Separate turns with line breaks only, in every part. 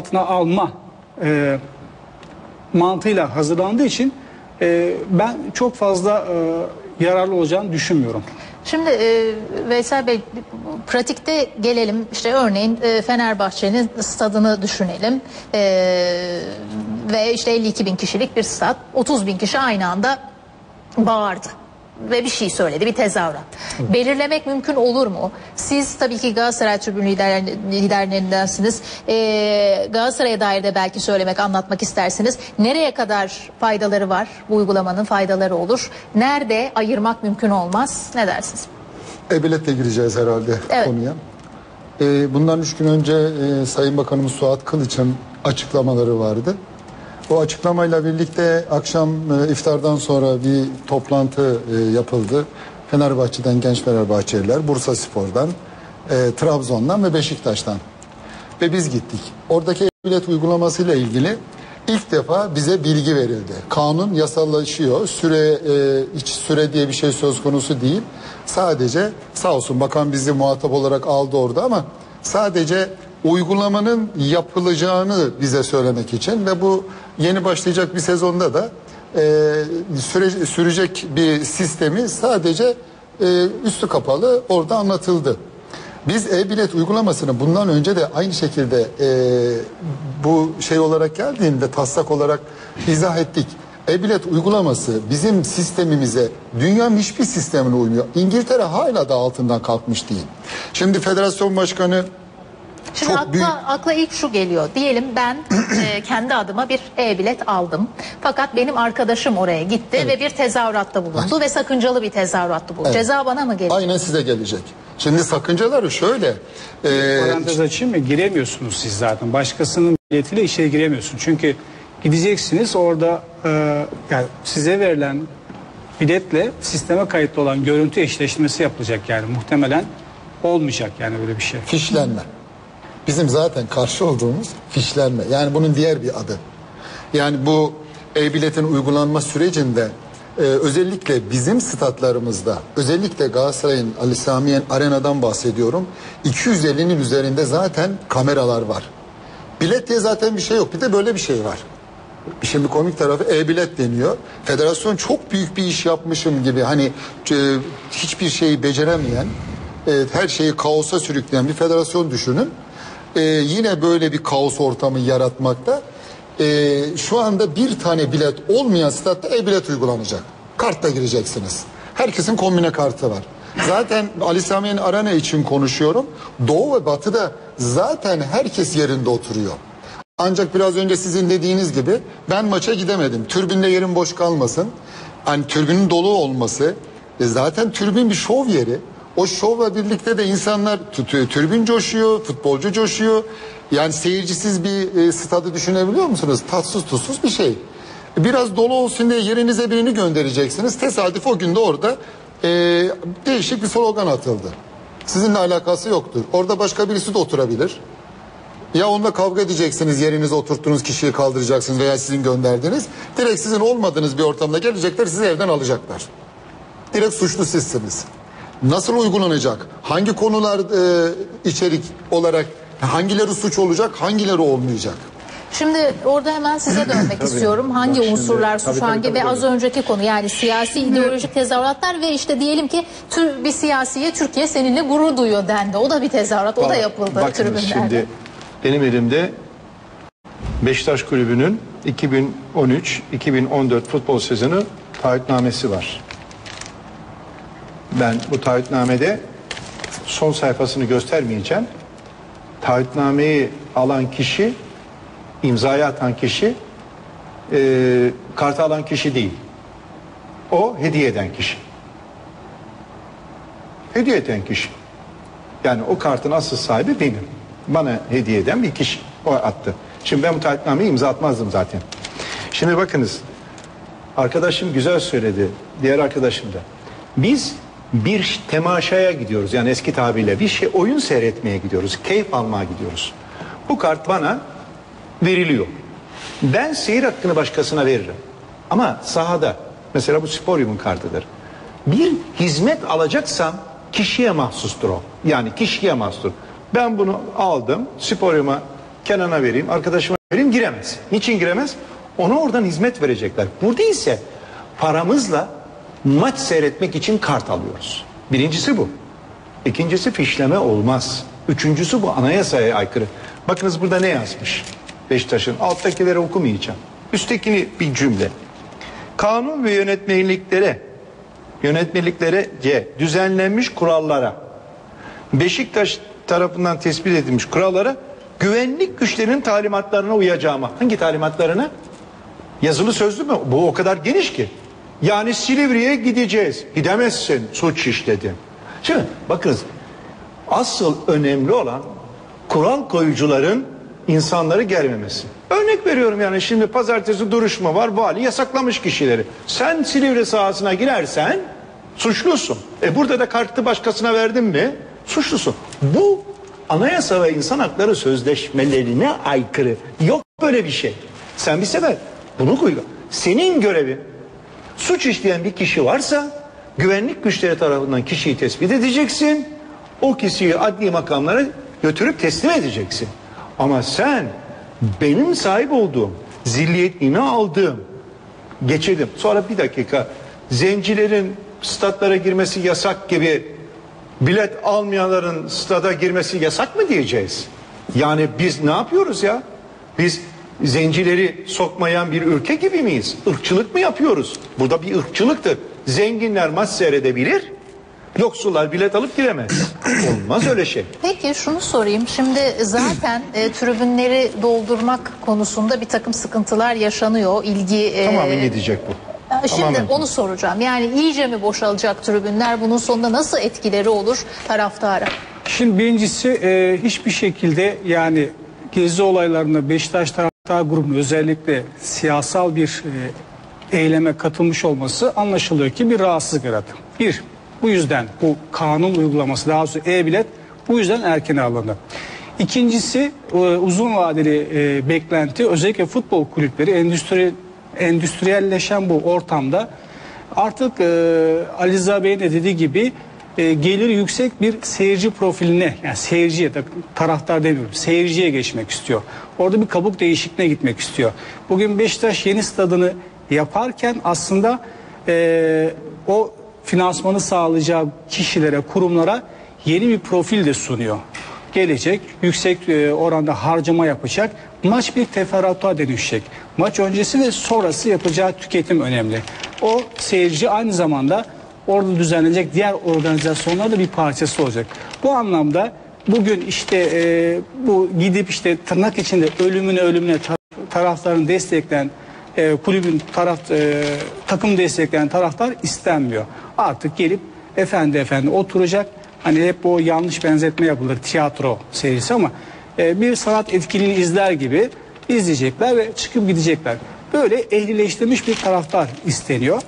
altına alma e, mantığıyla hazırlandığı için e, ben çok fazla e, yararlı olacağını düşünmüyorum.
Şimdi e, Veysel Bey pratikte gelelim. İşte örneğin e, Fenerbahçe'nin stadını düşünelim. E, ve işte 52 bin kişilik bir stat 30 bin kişi aynı anda bağırdı ve bir şey söyledi bir tezahürat. Belirlemek mümkün olur mu? Siz tabii ki Galatasaray tribün lider, liderlerindensiniz. Ee, Galatasaray'a dair de belki söylemek, anlatmak istersiniz. Nereye kadar faydaları var? Bu uygulamanın faydaları olur. Nerede ayırmak mümkün olmaz? Ne dersiniz?
E-biletle gireceğiz herhalde
Evet.
konuya. Ee, bundan üç gün önce e, Sayın Bakanımız Suat Kılıç'ın açıklamaları vardı. O açıklamayla birlikte akşam e, iftardan sonra bir toplantı e, yapıldı. Fenerbahçe'den genç Fenerbahçeliler, Bursa Spor'dan, e, Trabzon'dan ve Beşiktaş'tan. Ve biz gittik. Oradaki bilet uygulamasıyla ilgili ilk defa bize bilgi verildi. Kanun yasallaşıyor. Süre e, hiç süre diye bir şey söz konusu değil. Sadece sağ olsun bakan bizi muhatap olarak aldı orada ama sadece uygulamanın yapılacağını bize söylemek için ve bu yeni başlayacak bir sezonda da e, süre, sürecek bir sistemi sadece e, üstü kapalı orada anlatıldı. Biz e-bilet uygulamasını bundan önce de aynı şekilde e, bu şey olarak geldiğinde taslak olarak izah ettik. E-bilet uygulaması bizim sistemimize dünyanın hiçbir sistemine uymuyor. İngiltere hala da altından kalkmış değil. Şimdi federasyon başkanı
Şimdi
Çok
akla,
büyük-
akla ilk şu geliyor. Diyelim ben e, kendi adıma bir e-bilet aldım. Fakat benim arkadaşım oraya gitti ve bir tezahüratta bulundu ve sakıncalı bir tezahüratta bulundu.
Evet.
Ceza bana mı geliyor?
aynen size gelecek. Şimdi sakıncaları şöyle. e,
Parantez açayım mı? Giremiyorsunuz siz zaten. Başkasının biletiyle içeri giremiyorsun. Çünkü gideceksiniz orada e, yani size verilen biletle sisteme kayıtlı olan görüntü eşleşmesi yapılacak yani muhtemelen olmayacak yani böyle bir şey.
fişlenme. Bizim zaten karşı olduğumuz fişlenme. Yani bunun diğer bir adı. Yani bu e-biletin uygulanma sürecinde e, özellikle bizim statlarımızda özellikle Galatasaray'ın Ali Samiyen Arena'dan bahsediyorum. 250'nin üzerinde zaten kameralar var. Bilet diye zaten bir şey yok. Bir de böyle bir şey var. Şimdi komik tarafı e-bilet deniyor. Federasyon çok büyük bir iş yapmışım gibi hani e, hiçbir şeyi beceremeyen, e, her şeyi kaosa sürükleyen bir federasyon düşünün. E, yine böyle bir kaos ortamı yaratmakta. E, şu anda bir tane bilet olmayan statta e-bilet uygulanacak. Kartla gireceksiniz. Herkesin kombine kartı var. Zaten Ali Sami'nin Arena için konuşuyorum. Doğu ve Batı'da zaten herkes yerinde oturuyor. Ancak biraz önce sizin dediğiniz gibi ben maça gidemedim. Türbünde yerim boş kalmasın. Hani türbünün dolu olması e zaten türbün bir şov yeri. O şovla birlikte de insanlar türbün coşuyor, futbolcu coşuyor. Yani seyircisiz bir e, stadı düşünebiliyor musunuz? Tatsız tuzsuz bir şey. Biraz dolu olsun diye yerinize birini göndereceksiniz. Tesadüf o günde orada e, değişik bir slogan atıldı. Sizinle alakası yoktur. Orada başka birisi de oturabilir. Ya onunla kavga edeceksiniz yerinize oturttuğunuz kişiyi kaldıracaksınız veya sizin gönderdiğiniz. Direkt sizin olmadığınız bir ortamda gelecekler sizi evden alacaklar. Direkt suçlu sizsiniz. Nasıl uygulanacak? Hangi konular e, içerik olarak hangileri suç olacak hangileri olmayacak?
Şimdi orada hemen size dönmek istiyorum. Hangi
Bak şimdi-
unsurlar suç
tabii,
hangi
tabii,
ve
tabii.
az önceki konu yani siyasi ideolojik tezahüratlar ve işte diyelim ki tür, bir siyasiye Türkiye seninle gurur duyuyor dendi. O da bir tezahürat. O da yapıldı
Bakınız
tribünlerde.
şimdi benim elimde Beşiktaş Kulübü'nün 2013-2014 futbol sezonu taahhütnamesi var. Ben bu taahhütnamede son sayfasını göstermeyeceğim. Taahhütnameyi alan kişi, imzayı atan kişi, e, kartı alan kişi değil. O hediye eden kişi. Hediye eden kişi. Yani o kartın asıl sahibi benim. Bana hediye eden bir kişi. O attı. Şimdi ben bu taahhütnameyi imza atmazdım zaten. Şimdi bakınız. Arkadaşım güzel söyledi. Diğer arkadaşım da. Biz bir temaşaya gidiyoruz. Yani eski tabirle bir şey oyun seyretmeye gidiyoruz. Keyif almaya gidiyoruz. Bu kart bana veriliyor. Ben seyir hakkını başkasına veririm. Ama sahada mesela bu sporyumun kartıdır. Bir hizmet alacaksam kişiye mahsustur o. Yani kişiye mahsustur. Ben bunu aldım sporyuma Kenan'a vereyim, arkadaşıma vereyim giremez. Niçin giremez? Ona oradan hizmet verecekler. Burada ise paramızla maç seyretmek için kart alıyoruz. Birincisi bu. İkincisi fişleme olmaz. Üçüncüsü bu anayasaya aykırı. Bakınız burada ne yazmış? Beşiktaş'ın alttakileri okumayacağım. Üsttekini bir cümle. Kanun ve yönetmeliklere yönetmeliklere C düzenlenmiş kurallara Beşiktaş tarafından tespit edilmiş kurallara güvenlik güçlerinin talimatlarına uyacağıma. Hangi talimatlarına? Yazılı sözlü mü? Bu o kadar geniş ki. Yani Silivri'ye gideceğiz. Gidemezsin suç işledin. Şimdi bakınız asıl önemli olan kural koyucuların insanları gelmemesi. Örnek veriyorum yani şimdi pazartesi duruşma var vali yasaklamış kişileri. Sen Silivri sahasına girersen suçlusun. E burada da kartı başkasına verdin mi suçlusun. Bu anayasa ve insan hakları sözleşmelerine aykırı. Yok böyle bir şey. Sen bir sefer bunu koy. Senin görevin suç işleyen bir kişi varsa güvenlik güçleri tarafından kişiyi tespit edeceksin. O kişiyi adli makamlara götürüp teslim edeceksin. Ama sen benim sahip olduğum, zilliyetini aldığım, geçirdim. Sonra bir dakika, zencilerin statlara girmesi yasak gibi bilet almayanların stada girmesi yasak mı diyeceğiz? Yani biz ne yapıyoruz ya? Biz zencileri sokmayan bir ülke gibi miyiz? Irkçılık mı yapıyoruz? Burada bir ırkçılıktır. Zenginler maç seyredebilir, yoksullar bilet alıp giremez. Olmaz öyle şey.
Peki şunu sorayım. Şimdi zaten e, tribünleri doldurmak konusunda bir takım sıkıntılar yaşanıyor. İlgi e,
Tamamen ne diyecek bu?
e, Şimdi
Tamamen.
onu soracağım. Yani iyice mi boşalacak tribünler? Bunun sonunda nasıl etkileri olur taraftara?
Şimdi birincisi e, hiçbir şekilde yani gezi olaylarında Beşiktaş taraftar grubunun özellikle siyasal bir e, eyleme katılmış olması anlaşılıyor ki bir rahatsızlık yarattı. Bir, bu yüzden bu kanun uygulaması daha doğrusu e-bilet bu yüzden erken alındı. İkincisi e, uzun vadeli e, beklenti özellikle futbol kulüpleri endüstri endüstriyelleşen bu ortamda artık e, Ali Rıza Bey'in de dediği gibi e, gelir yüksek bir seyirci profiline yani seyirciye de taraftar demiyorum seyirciye geçmek istiyor. Orada bir kabuk değişikliğine gitmek istiyor. Bugün Beşiktaş yeni stadını yaparken aslında e, o finansmanı sağlayacağı kişilere, kurumlara yeni bir profil de sunuyor. Gelecek, yüksek e, oranda harcama yapacak. Maç bir teferruata dönüşecek. Maç öncesi ve sonrası yapacağı tüketim önemli. O seyirci aynı zamanda orada düzenlenecek diğer organizasyonlarda bir parçası olacak. Bu anlamda bugün işte e, bu gidip işte tırnak içinde ölümüne ölümüne tar- taraftarın destekleyen e, kulübün taraf e, takım destekleyen taraftar istenmiyor. Artık gelip efendi efendi oturacak. Hani hep o yanlış benzetme yapılır tiyatro serisi ama e, bir sanat etkinliğini izler gibi izleyecekler ve çıkıp gidecekler. Böyle ehlileştirilmiş bir taraftar isteniyor.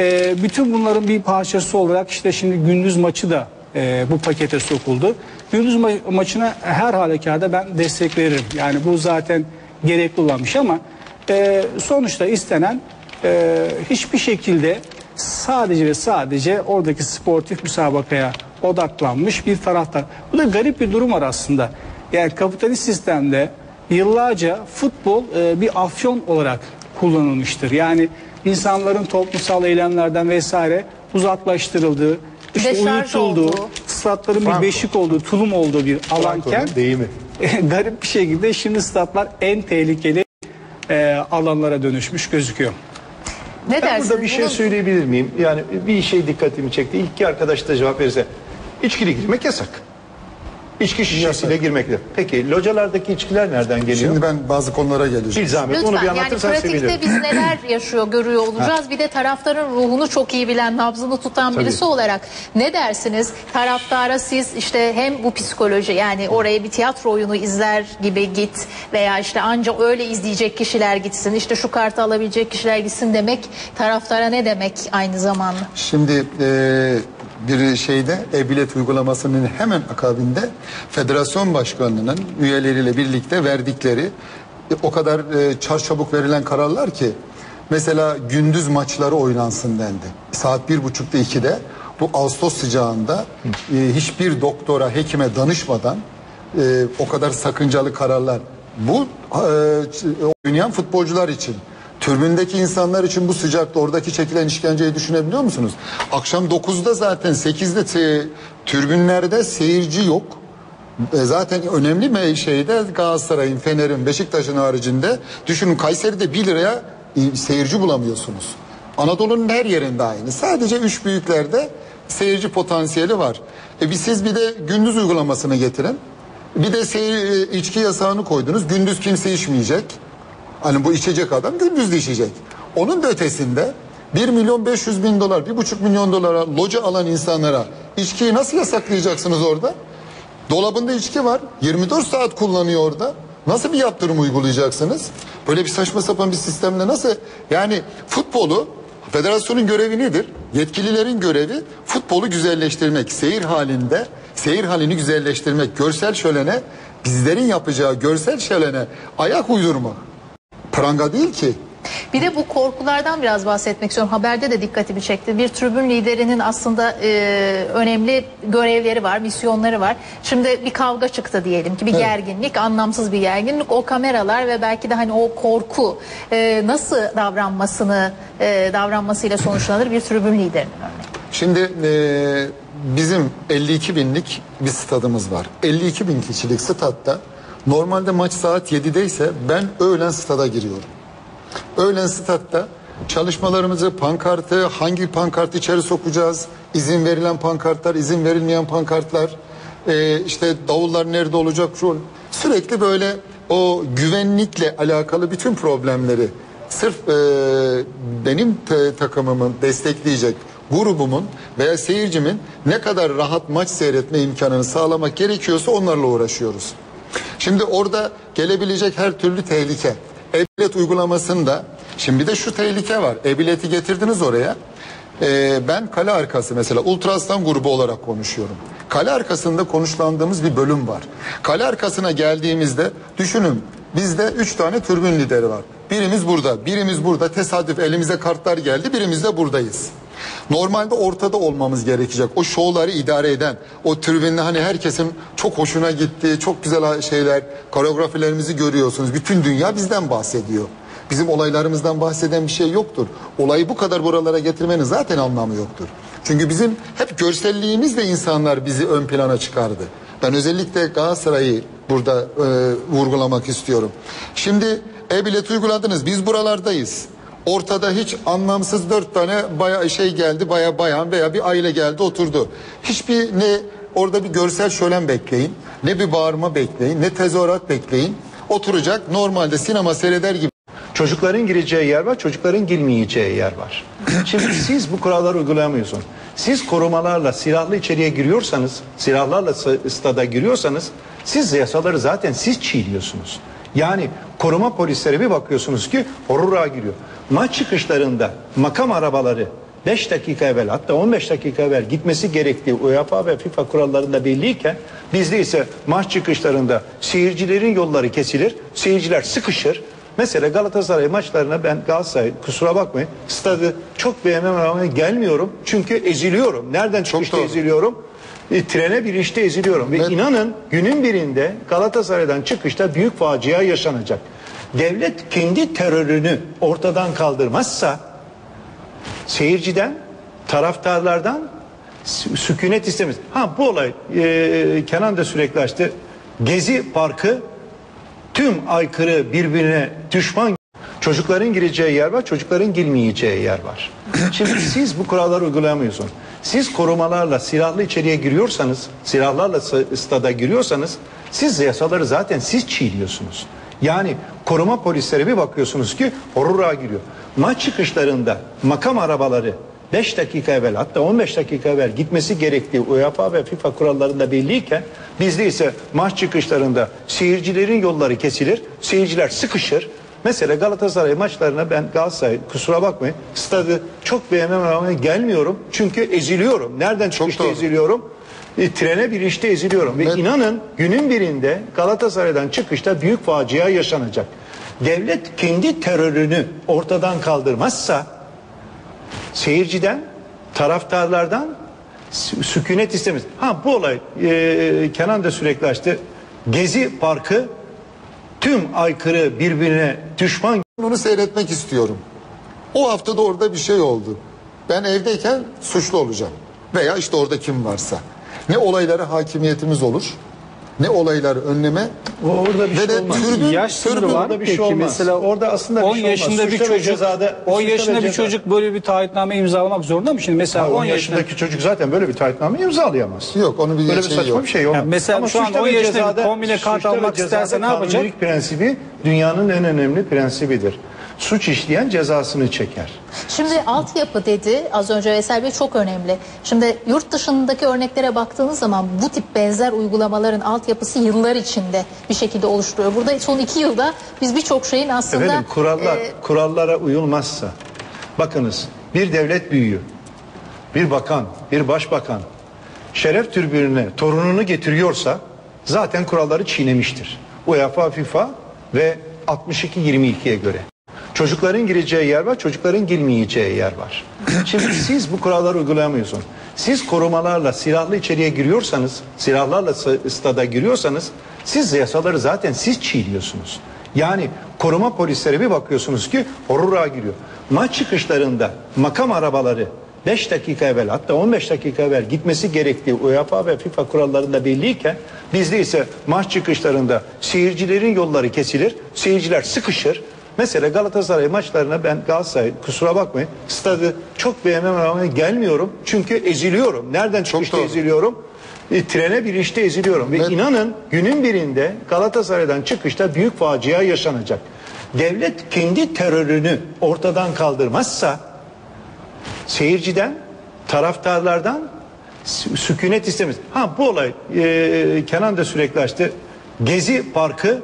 E, bütün bunların bir parçası olarak işte şimdi gündüz maçı da e, bu pakete sokuldu. Gündüz ma- maçına her halükarda ben destek veririm. Yani bu zaten gerekli olan şey ama e, sonuçta istenen e, hiçbir şekilde sadece ve sadece oradaki sportif müsabakaya odaklanmış bir taraftar. Bu da garip bir durum var aslında. Yani kapitalist sistemde yıllarca futbol e, bir afyon olarak kullanılmıştır. Yani insanların toplumsal eylemlerden vesaire uzaklaştırıldığı, işte
Deşarj
uyutulduğu,
olduğu.
statların
Franco.
bir beşik olduğu, tulum olduğu bir alanken
Franco'nun deyimi.
garip bir şekilde şimdi statlar en tehlikeli e, alanlara dönüşmüş gözüküyor.
Ne
Ben
dersiniz?
burada bir şey söyleyebilir miyim? Yani bir şey dikkatimi çekti. İlk ki arkadaş da cevap verirse. İçkili girmek yasak. İçki şişesiyle girmek de. Peki localardaki içkiler nereden geliyor?
Şimdi ben bazı konulara geleceğim.
Bir zahmet onu bir
Lütfen yani
anlatırsan
pratikte
sevinirim.
biz neler yaşıyor görüyor olacağız. Bir de taraftarın ruhunu çok iyi bilen, nabzını tutan
Tabii.
birisi olarak ne dersiniz? Taraftara siz işte hem bu psikoloji yani oraya bir tiyatro oyunu izler gibi git veya işte ancak öyle izleyecek kişiler gitsin. işte şu kartı alabilecek kişiler gitsin demek taraftara ne demek aynı zamanda?
Şimdi e, bir şeyde e-bilet uygulamasının hemen akabinde federasyon başkanlığının üyeleriyle birlikte verdikleri e, o kadar e, çarçabuk verilen kararlar ki mesela gündüz maçları oynansın dendi. Saat bir buçukta ikide bu Ağustos sıcağında e, hiçbir doktora, hekime danışmadan o kadar sakıncalı kararlar Bu e, oynayan futbolcular için. Türbündeki insanlar için bu sıcakta oradaki çekilen işkenceyi düşünebiliyor musunuz? Akşam 9'da zaten 8'de te, türbünlerde seyirci yok. E, zaten önemli bir şeyde Galatasaray'ın, Fener'in, Beşiktaş'ın haricinde düşünün Kayseri'de 1 liraya e, seyirci bulamıyorsunuz. Anadolu'nun her yerinde aynı. Sadece üç büyüklerde seyirci potansiyeli var. E bir siz bir de gündüz uygulamasını getirin. Bir de seyir, e, içki yasağını koydunuz. Gündüz kimse içmeyecek. Hani bu içecek adam gündüz de içecek. Onun da ötesinde 1 milyon 500 bin dolar, 1,5 milyon dolara loca alan insanlara içkiyi nasıl yasaklayacaksınız orada? Dolabında içki var. 24 saat kullanıyor orada. Nasıl bir yaptırım uygulayacaksınız? Böyle bir saçma sapan bir sistemle nasıl? Yani futbolu federasyonun görevi nedir? Yetkililerin görevi futbolu güzelleştirmek. Seyir halinde seyir halini güzelleştirmek. Görsel şölene bizlerin yapacağı görsel şölene ayak uydurmak. Pranga değil ki.
Bir de bu korkulardan biraz bahsetmek istiyorum. Haberde de dikkatimi çekti. Bir tribün liderinin aslında e, önemli görevleri var, misyonları var. Şimdi bir kavga çıktı diyelim ki bir
Evet.
gerginlik, anlamsız bir gerginlik. O kameralar ve belki de hani o korku e, nasıl davranmasını e, davranmasıyla sonuçlanır bir tribün liderinin örneğin.
Şimdi e, bizim 52 binlik bir stadımız var. 52 bin kişilik statta normalde maç saat 7'de ise ben öğlen stada giriyorum. Öğlen statta çalışmalarımızı pankartı hangi pankartı içeri sokacağız izin verilen pankartlar izin verilmeyen pankartlar e, işte davullar nerede olacak şu sürekli böyle o güvenlikle alakalı bütün problemleri sırf e, benim takımımın destekleyecek grubumun veya seyircimin ne kadar rahat maç seyretme imkanını sağlamak gerekiyorsa onlarla uğraşıyoruz. Şimdi orada gelebilecek her türlü tehlike. E-bilet uygulamasında şimdi bir de şu tehlike var. E-bileti getirdiniz oraya. Ee, ben kale arkası mesela Ultraslan grubu olarak konuşuyorum. Kale arkasında konuşlandığımız bir bölüm var. Kale arkasına geldiğimizde düşünün bizde üç tane türbün lideri var. Birimiz burada, birimiz burada. Tesadüf elimize kartlar geldi, birimiz de buradayız. Normalde ortada olmamız gerekecek. O şovları idare eden, o tribünde hani herkesin çok hoşuna gittiği, çok güzel şeyler, koreografilerimizi görüyorsunuz. Bütün dünya bizden bahsediyor. Bizim olaylarımızdan bahseden bir şey yoktur. Olayı bu kadar buralara getirmenin zaten anlamı yoktur. Çünkü bizim hep görselliğimizle insanlar bizi ön plana çıkardı. Ben özellikle Galatasaray'ı burada e, vurgulamak istiyorum. Şimdi e-bilet uyguladınız. Biz buralardayız. Ortada hiç anlamsız dört tane baya şey geldi, baya bayan veya bir aile geldi oturdu. Hiçbir ne orada bir görsel şölen bekleyin, ne bir bağırma bekleyin, ne tezahürat bekleyin. Oturacak normalde sinema seyreder gibi.
Çocukların gireceği yer var, çocukların girmeyeceği yer var. Şimdi siz bu kuralları uygulayamıyorsunuz. Siz korumalarla silahlı içeriye giriyorsanız, silahlarla stada giriyorsanız siz yasaları zaten siz çiğliyorsunuz. Yani koruma polisleri bir bakıyorsunuz ki horura giriyor. Maç çıkışlarında makam arabaları 5 dakika evvel hatta 15 dakika evvel gitmesi gerektiği UEFA ve FIFA kurallarında belliyken bizde ise maç çıkışlarında seyircilerin yolları kesilir, seyirciler sıkışır. Mesela Galatasaray maçlarına ben Galatasaray kusura bakmayın stadı çok beğenmeme rağmen gelmiyorum çünkü eziliyorum. Nereden çıkışta eziliyorum? E, trene bir işte eziliyorum ve
Evet.
inanın günün birinde Galatasaray'dan çıkışta büyük facia yaşanacak. Devlet kendi terörünü ortadan kaldırmazsa seyirciden, taraftarlardan sü- sükunet istemez. Ha bu olay e, Kenan da sürekli açtı. Gezi Parkı tüm aykırı birbirine düşman çocukların gireceği yer var, çocukların girmeyeceği yer var. Şimdi siz bu kuralları uygulayamıyorsunuz. Siz korumalarla silahlı içeriye giriyorsanız, silahlarla stada giriyorsanız siz yasaları zaten siz çiğliyorsunuz. Yani koruma polisleri bir bakıyorsunuz ki horura giriyor. Maç çıkışlarında makam arabaları 5 dakika evvel hatta 15 dakika evvel gitmesi gerektiği UEFA ve FIFA kurallarında belliyken bizde ise maç çıkışlarında seyircilerin yolları kesilir, seyirciler sıkışır. Mesela Galatasaray maçlarına ben Galatasaray kusura bakmayın stadı çok beğenmeme rağmen gelmiyorum çünkü eziliyorum. Nereden çıkışta eziliyorum? E, trene bir işte eziliyorum ve
Evet.
inanın günün birinde Galatasaray'dan çıkışta büyük facia yaşanacak. Devlet kendi terörünü ortadan kaldırmazsa seyirciden, taraftarlardan sü- sükunet istemez. Ha bu olay e, Kenan da sürekli açtı. Gezi Parkı tüm aykırı birbirine düşman
Bunu seyretmek istiyorum. O haftada orada bir şey oldu. Ben evdeyken suçlu olacağım. Veya işte orada kim varsa. Ne olaylara hakimiyetimiz olur, ne olayları önleme
orada bir
ve
şey
de
olmaz.
türbün,
Yaş sınırı
türbün-
var
bir
peki
şey olmaz.
mesela
Orada aslında bir
10
şey olmaz.
yaşında bir
Suçta ve
çocuk
cezada-
10
suçta ve
yaşında bir
ceza-
çocuk böyle bir taahhütname imzalamak zorunda mı şimdi mesela
Ha,
10
10
yaşında
yaşındaki çocuk zaten böyle bir taahhütname imzalayamaz.
Yok, onun bir
böyle bir
şeyi
saçma
yok.
bir şey yok.
Yani mesela şu an
suçta
10
ve
yaşında bir
cezada-
kombine kart
suçta ve
almak
cezada
isterse ne yapacak?
kanunilik prensibi dünyanın en önemli prensibidir. Suç işleyen cezasını çeker.
Şimdi altyapı dedi az önce Veysel Bey çok önemli. Şimdi yurt dışındaki örneklere baktığınız zaman bu tip benzer uygulamaların altyapısı yıllar içinde bir şekilde oluşturuyor. Burada son iki yılda biz birçok şeyin aslında
Efendim kurallar
e,
kurallara uyulmazsa bakınız bir devlet büyüğü, bir bakan, bir başbakan şeref türbününe torununu getiriyorsa zaten kuralları çiğnemiştir. UEFA, FIFA ve 62-22'ye göre. Çocukların gireceği yer var, çocukların girmeyeceği yer var. Şimdi siz bu kuralları uygulayamıyorsunuz. Siz korumalarla silahlı içeriye giriyorsanız, silahlarla stada giriyorsanız siz yasaları zaten siz çiğniyorsunuz. Yani koruma polisleri bir bakıyorsunuz ki horura giriyor. Maç çıkışlarında makam arabaları 5 dakika evvel hatta 15 dakika evvel gitmesi gerektiği UEFA ve FIFA kurallarında belliyken bizde ise maç çıkışlarında seyircilerin yolları kesilir, seyirciler sıkışır. Mesela Galatasaray maçlarına ben Galatasaray kusura bakmayın stadı çok beğenmeme rağmen gelmiyorum çünkü eziliyorum. Nereden çıkışta
doğru.
eziliyorum? E, trene binişte eziliyorum ve
Evet.
inanın günün birinde Galatasaray'dan çıkışta büyük facia yaşanacak. Devlet kendi terörünü ortadan kaldırmazsa seyirciden, taraftarlardan sü- sükunet istemez. Ha bu olay e, Kenan da sürekli açtı. Gezi Parkı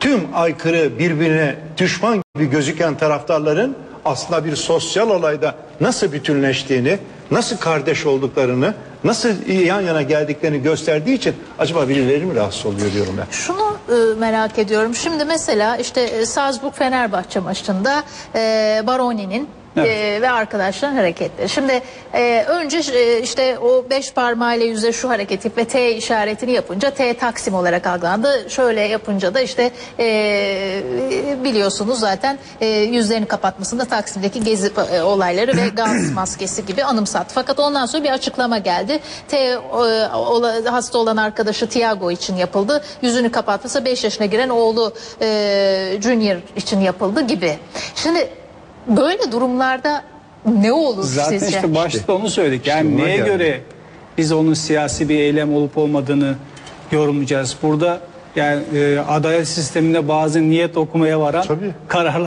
tüm aykırı birbirine düşman gibi gözüken taraftarların aslında bir sosyal olayda nasıl bütünleştiğini, nasıl kardeş olduklarını, nasıl yan yana geldiklerini gösterdiği için acaba birileri mi rahatsız oluyor diyorum ben.
Şunu e, merak ediyorum. Şimdi mesela işte e, Salzburg Fenerbahçe maçında e, Baroni'nin e, ve arkadaşların hareketleri. Şimdi e, önce e, işte o beş parmağıyla yüze şu hareketi ve T işaretini yapınca T Taksim olarak algılandı. Şöyle yapınca da işte e, biliyorsunuz zaten e, yüzlerini kapatmasında Taksim'deki gezi e, olayları ve gaz maskesi gibi anımsattı. Fakat ondan sonra bir açıklama geldi. T e, ola- hasta olan arkadaşı Tiago için yapıldı. Yüzünü kapatması 5 yaşına giren oğlu e, Junior için yapıldı gibi. Şimdi böyle durumlarda ne olur
Zaten
sizce?
işte başta onu söyledik. Yani
ona
neye
geldi.
göre biz onun siyasi bir eylem olup olmadığını yorumlayacağız. Burada yani e, adalet sisteminde bazı niyet okumaya varan
Tabii.
kararlar